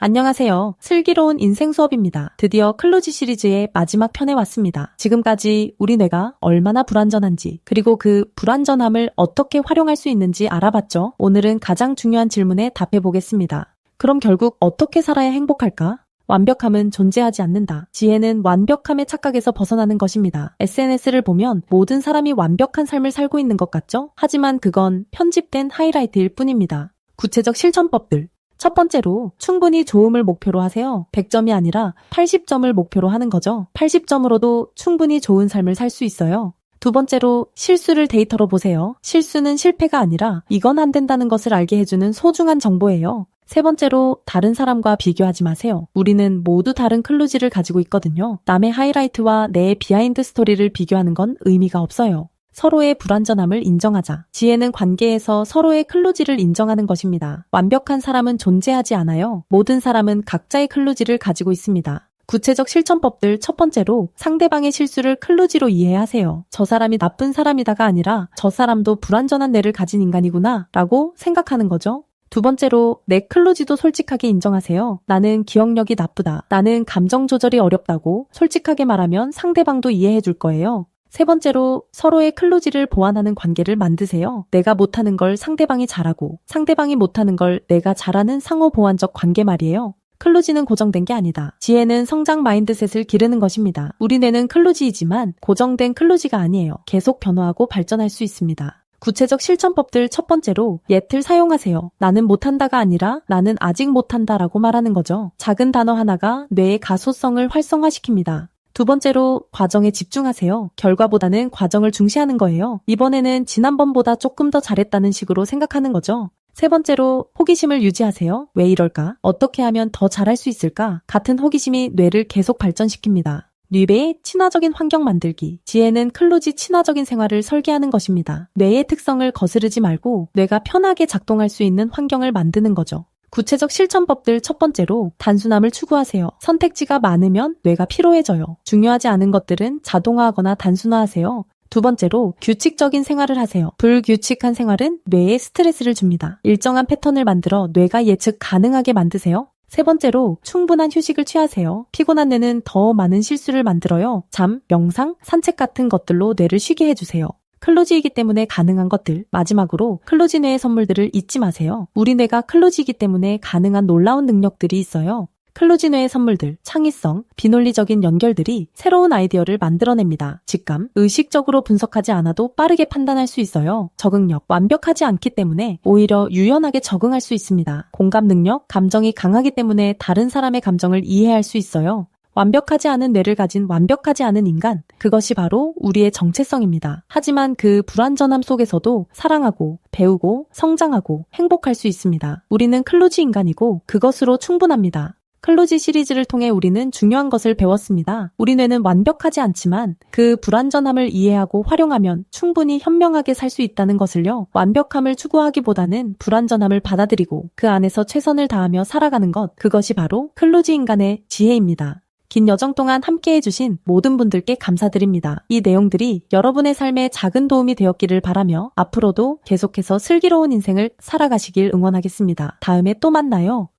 안녕하세요. 슬기로운 인생 수업입니다. 드디어 클로지 시리즈의 마지막 편에 왔습니다. 지금까지 우리 뇌가 얼마나 불완전한지, 그리고 그 불완전함을 어떻게 활용할 수 있는지 알아봤죠? 오늘은 가장 중요한 질문에 답해 보겠습니다. 그럼 결국 어떻게 살아야 행복할까? 완벽함은 존재하지 않는다. 지혜는 완벽함의 착각에서 벗어나는 것입니다. SNS를 보면 모든 사람이 완벽한 삶을 살고 있는 것 같죠? 하지만 그건 편집된 하이라이트일 뿐입니다. 구체적 실천법들, 첫 번째로 충분히 좋음을 목표로 하세요. 100점이 아니라 80점을 목표로 하는 거죠. 80점으로도 충분히 좋은 삶을 살 수 있어요. 두 번째로 실수를 데이터로 보세요. 실수는 실패가 아니라 이건 안 된다는 것을 알게 해주는 소중한 정보예요. 세 번째로 다른 사람과 비교하지 마세요. 우리는 모두 다른 클루지를 가지고 있거든요. 남의 하이라이트와 내 비하인드 스토리를 비교하는 건 의미가 없어요. 서로의 불완전함을 인정하자. 지혜는 관계에서 서로의 클로지를 인정하는 것입니다. 완벽한 사람은 존재하지 않아요. 모든 사람은 각자의 클로지를 가지고 있습니다. 구체적 실천법들 첫 번째로 상대방의 실수를 클로지로 이해하세요. 저 사람이 나쁜 사람이다가 아니라 저 사람도 불완전한 뇌를 가진 인간이구나 라고 생각하는 거죠. 두 번째로 내 클로지도 솔직하게 인정하세요. 나는 기억력이 나쁘다. 나는 감정 조절이 어렵다고 솔직하게 말하면 상대방도 이해해 줄 거예요. 세 번째로 서로의 클로지를 보완하는 관계를 만드세요. 내가 못하는 걸 상대방이 잘하고 상대방이 못하는 걸 내가 잘하는 상호 보완적 관계 말이에요. 클로지는 고정된 게 아니다. 지혜는 성장 마인드셋을 기르는 것입니다. 우리 뇌는 클로지이지만 고정된 클로지가 아니에요. 계속 변화하고 발전할 수 있습니다. 구체적 실천법들 첫 번째로 예틀 사용하세요. 나는 못한다가 아니라 나는 아직 못한다라고 말하는 거죠. 작은 단어 하나가 뇌의 가소성을 활성화시킵니다. 두 번째로 과정에 집중하세요. 결과보다는 과정을 중시하는 거예요. 이번에는 지난번보다 조금 더 잘했다는 식으로 생각하는 거죠. 세 번째로 호기심을 유지하세요. 왜 이럴까? 어떻게 하면 더 잘할 수 있을까? 같은 호기심이 뇌를 계속 발전시킵니다. 뇌의 친화적인 환경 만들기. 지혜는 클로지 친화적인 생활을 설계하는 것입니다. 뇌의 특성을 거스르지 말고 뇌가 편하게 작동할 수 있는 환경을 만드는 거죠. 구체적 실천법들 첫 번째로 단순함을 추구하세요. 선택지가 많으면 뇌가 피로해져요. 중요하지 않은 것들은 자동화하거나 단순화하세요. 두 번째로 규칙적인 생활을 하세요. 불규칙한 생활은 뇌에 스트레스를 줍니다. 일정한 패턴을 만들어 뇌가 예측 가능하게 만드세요. 세 번째로 충분한 휴식을 취하세요. 피곤한 뇌는 더 많은 실수를 만들어요. 잠, 명상, 산책 같은 것들로 뇌를 쉬게 해주세요. 클로지이기 때문에 가능한 것들. 마지막으로 클로지 뇌의 선물들을 잊지 마세요. 우리 뇌가 클로지이기 때문에 가능한 놀라운 능력들이 있어요. 클로지 뇌의 선물들, 창의성, 비논리적인 연결들이 새로운 아이디어를 만들어냅니다. 직감, 의식적으로 분석하지 않아도 빠르게 판단할 수 있어요. 적응력, 완벽하지 않기 때문에 오히려 유연하게 적응할 수 있습니다. 공감 능력, 감정이 강하기 때문에 다른 사람의 감정을 이해할 수 있어요. 완벽하지 않은 뇌를 가진 완벽하지 않은 인간, 그것이 바로 우리의 정체성입니다. 하지만 그 불완전함 속에서도 사랑하고, 배우고, 성장하고, 행복할 수 있습니다. 우리는 클로지 인간이고, 그것으로 충분합니다. 클로지 시리즈를 통해 우리는 중요한 것을 배웠습니다. 우리 뇌는 완벽하지 않지만 그 불완전함을 이해하고 활용하면 충분히 현명하게 살 수 있다는 것을요. 완벽함을 추구하기보다는 불완전함을 받아들이고 그 안에서 최선을 다하며 살아가는 것, 그것이 바로 클로지 인간의 지혜입니다. 긴 여정 동안 함께 해 주신 모든 분들께 감사드립니다. 이 내용들이 여러분의 삶에 작은 도움이 되었기를 바라며 앞으로도 계속해서 슬기로운 인생을 살아가시길 응원하겠습니다. 다음에 또 만나요.